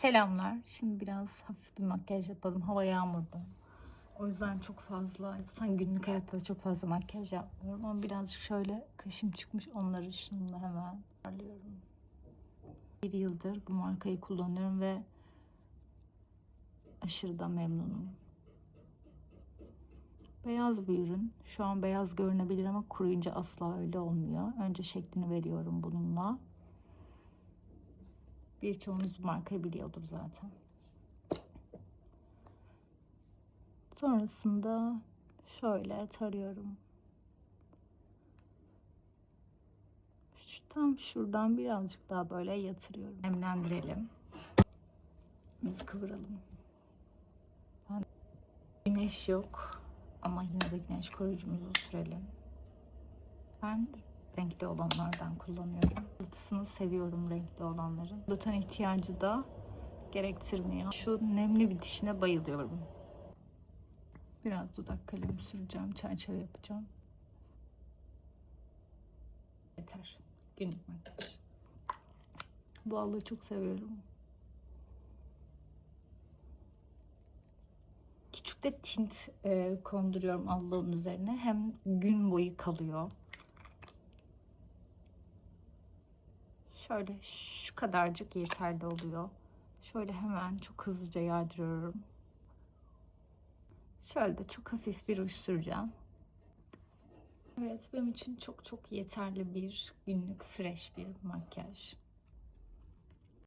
Selamlar. Şimdi biraz hafif bir makyaj yapalım. Hava yağmurlu. O yüzden çok fazla, zaten günlük hayatta da çok fazla makyaj yapmıyorum. Ama birazcık şöyle kaşım çıkmış. Onları şununla hemen parlıyorum. Bir yıldır bu markayı kullanıyorum ve aşırı da memnunum. Beyaz bir ürün. Şu an beyaz görünebilir ama kuruyunca asla öyle olmuyor. Önce şeklini veriyorum bununla. Birçoğunuz markayı biliyordur zaten. Sonrasında şöyle tarıyorum. Tam şuradan birazcık daha böyle yatırıyorum. Nemlendirelim. Biz kıvıralım. Güneş yok ama yine de güneş koruyucumuzu sürelim. Ben renkli olanlardan kullanıyorum. Yıldısını seviyorum renkli olanların. Fondöten ihtiyacı da gerektirmiyor. Şu nemli bir dişine bayılıyorum. Biraz dudak kalemi süreceğim, çerçeve yapacağım. Yeter. Günlük makyaj. Bu allığı çok seviyorum. Küçük de tint e, konduruyorum allığın üzerine. Hem gün boyu kalıyor. Şöyle şu kadarcık yeterli oluyor. Şöyle hemen çok hızlıca yaydırıyorum. Şöyle de çok hafif bir süreceğim. Evet benim için çok çok yeterli bir günlük fresh bir makyaj.